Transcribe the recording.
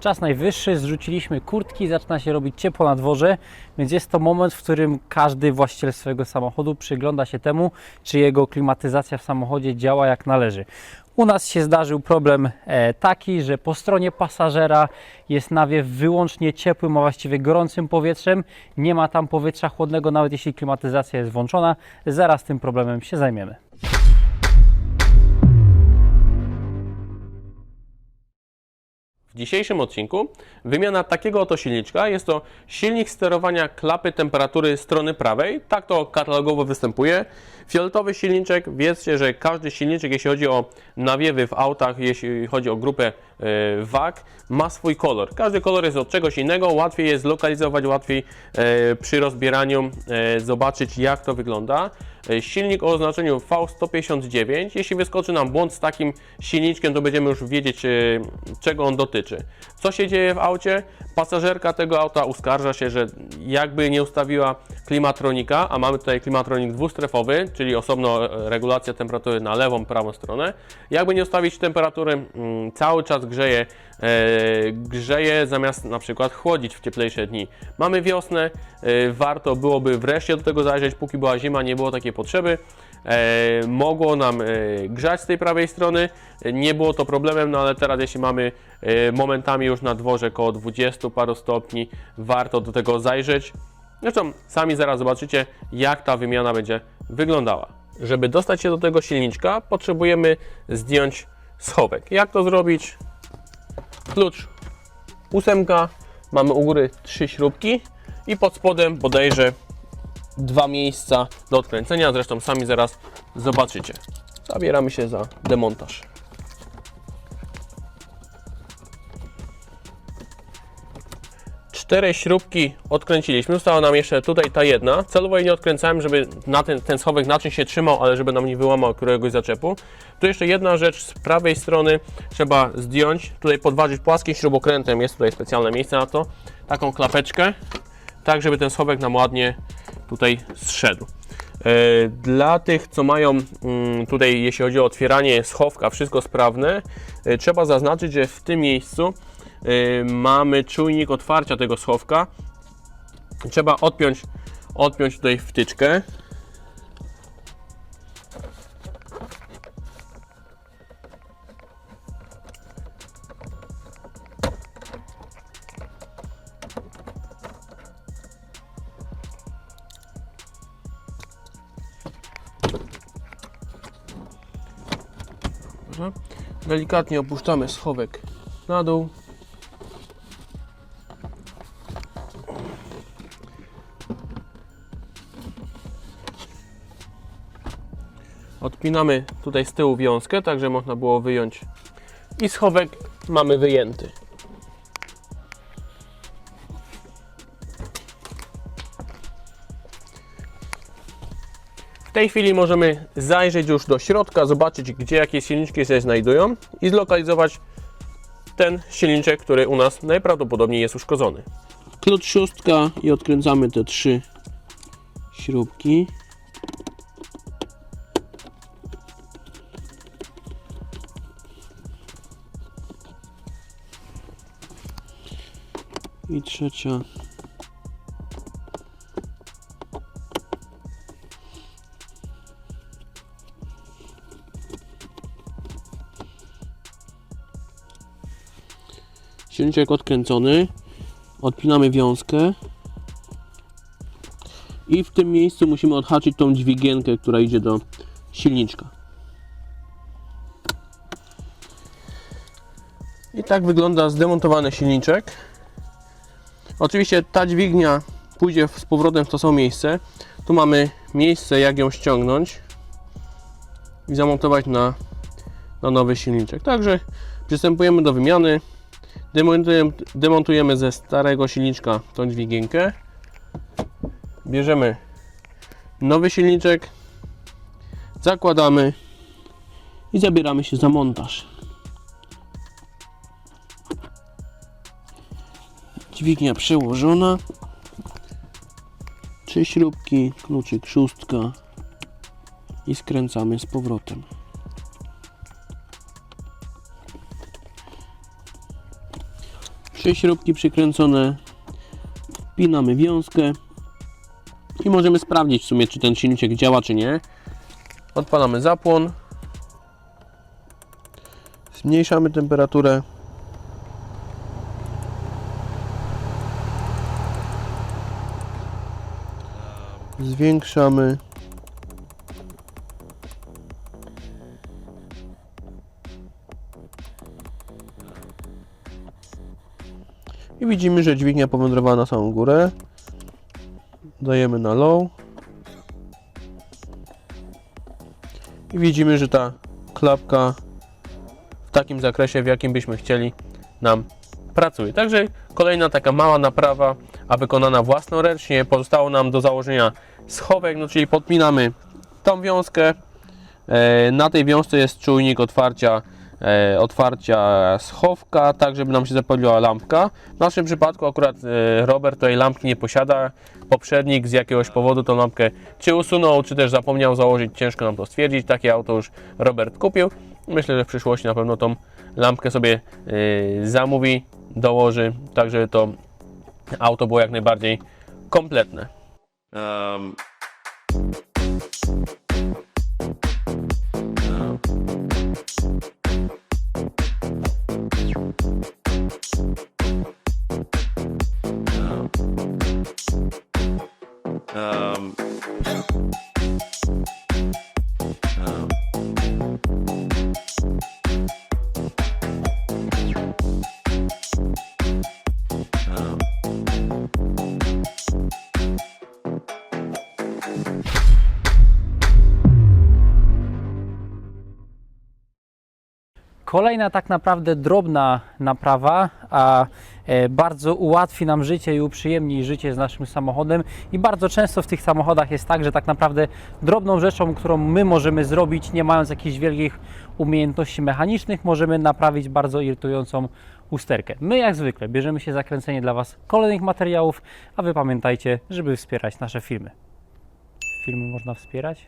Czas najwyższy, zrzuciliśmy kurtki, zaczyna się robić ciepło na dworze, więc jest to moment, w którym każdy właściciel swojego samochodu przygląda się temu, czy jego klimatyzacja w samochodzie działa jak należy. U nas się zdarzył problem e, taki, że po stronie pasażera jest nawiew wyłącznie ciepłym, a właściwie gorącym powietrzem. Nie ma tam powietrza chłodnego, nawet jeśli klimatyzacja jest włączona. Zaraz tym problemem się zajmiemy. W dzisiejszym odcinku wymiana takiego oto silniczka. Jest to silnik sterowania klapy temperatury strony prawej. Tak to katalogowo występuje. Fioletowy silniczek. Wiedzcie, że każdy silniczek, jeśli chodzi o nawiewy w autach, jeśli chodzi o grupę e, WAG, ma swój kolor. Każdy kolor jest od czegoś innego. Łatwiej jest zlokalizować, łatwiej e, przy rozbieraniu e, zobaczyć, jak to wygląda. E, Silnik o oznaczeniu V159. Jeśli wyskoczy nam błąd z takim silniczkiem, to będziemy już wiedzieć, e, czego on dotyczy. Co się dzieje w aucie? Pasażerka tego auta uskarża się, że jakby nie ustawiła klimatronika, a mamy tutaj klimatronik dwustrefowy, czyli osobno e, regulacja temperatury na lewą, prawą stronę. Jakby nie ustawić temperatury, mm, cały czas grzeje, e, grzeje zamiast na przykład chłodzić w cieplejsze dni. Mamy wiosnę, e, warto byłoby wreszcie do tego zajrzeć, póki była zima, nie było takiej potrzeby. Mogło nam grzać z tej prawej strony, nie było to problemem, no ale teraz jeśli mamy momentami już na dworze około 20 paru stopni, warto do tego zajrzeć. Zresztą sami zaraz zobaczycie, jak ta wymiana będzie wyglądała. Żeby dostać się do tego silniczka, potrzebujemy zdjąć schowek. Jak to zrobić? Klucz ósemka, mamy u góry trzy śrubki i pod spodem bodajże dwa miejsca do odkręcenia, zresztą sami zaraz zobaczycie. Zabieramy się za demontaż. Cztery śrubki odkręciliśmy, została nam jeszcze tutaj ta jedna. Celowo jej nie odkręcałem, żeby na ten, ten schowek na się trzymał, ale żeby nam nie wyłamał któregoś zaczepu. Tu jeszcze jedna rzecz z prawej strony trzeba zdjąć, tutaj podważyć płaskim śrubokrętem, jest tutaj specjalne miejsce na to, taką klapeczkę, tak żeby ten schowek nam ładnie tutaj zszedł. E, Dla tych, co mają mm, tutaj, jeśli chodzi o otwieranie schowka, wszystko sprawne, e, trzeba zaznaczyć, że w tym miejscu mamy czujnik otwarcia tego schowka. Trzeba odpiąć, odpiąć tutaj wtyczkę. Delikatnie opuszczamy schowek na dół. Odpinamy tutaj z tyłu wiązkę, tak że można było wyjąć i schowek mamy wyjęty. W tej chwili możemy zajrzeć już do środka, zobaczyć gdzie jakie silniczki się znajdują i zlokalizować ten silniczek, który u nas najprawdopodobniej jest uszkodzony. Klucz szóstka i odkręcamy te trzy śrubki. I trzecia. Silniczek odkręcony. Odpinamy wiązkę. I w tym miejscu musimy odhaczyć tą dźwigienkę, która idzie do silniczka. I tak wygląda zdemontowany silniczek. Oczywiście ta dźwignia pójdzie z powrotem w to samo miejsce. Tu mamy miejsce, jak ją ściągnąć i zamontować na, na nowy silniczek. Także przystępujemy do wymiany. Demontujemy, demontujemy ze starego silniczka tą dźwigienkę. Bierzemy nowy silniczek, zakładamy i zabieramy się za montaż. Dźwignia przełożona. Trzy śrubki, kluczyk szóstka i skręcamy z powrotem. Trzy śrubki przykręcone. Wpinamy wiązkę. I możemy sprawdzić w sumie, czy ten silniczek działa, czy nie. Odpalamy zapłon. Zmniejszamy temperaturę. Zwiększamy. I widzimy, że dźwignia powędrowała na samą górę. Dajemy na low. I widzimy, że ta klapka w takim zakresie, w jakim byśmy chcieli, nam pracuje. Także kolejna taka mała naprawa, a wykonana własnoręcznie. Pozostało nam do założenia schowek, no czyli podpinamy tą wiązkę. E, Na tej wiązce jest czujnik otwarcia, e, otwarcia schowka, tak żeby nam się zapaliła lampka. W naszym przypadku akurat e, Robert tutaj lampki nie posiada. Poprzednik z jakiegoś powodu tą lampkę czy usunął, czy też zapomniał założyć. Ciężko nam to stwierdzić. Takie auto już Robert kupił. Myślę, że w przyszłości na pewno tą lampkę sobie zamówi, dołoży, tak żeby to auto było jak najbardziej kompletne. Um, um, Kolejna tak naprawdę drobna naprawa, a e, bardzo ułatwi nam życie i uprzyjemni życie z naszym samochodem. I bardzo często w tych samochodach jest tak, że tak naprawdę drobną rzeczą, którą my możemy zrobić, nie mając jakichś wielkich umiejętności mechanicznych, możemy naprawić bardzo irytującą usterkę. My jak zwykle bierzemy się za kręcenie dla Was kolejnych materiałów, a Wy pamiętajcie, żeby wspierać nasze filmy. Filmy można wspierać?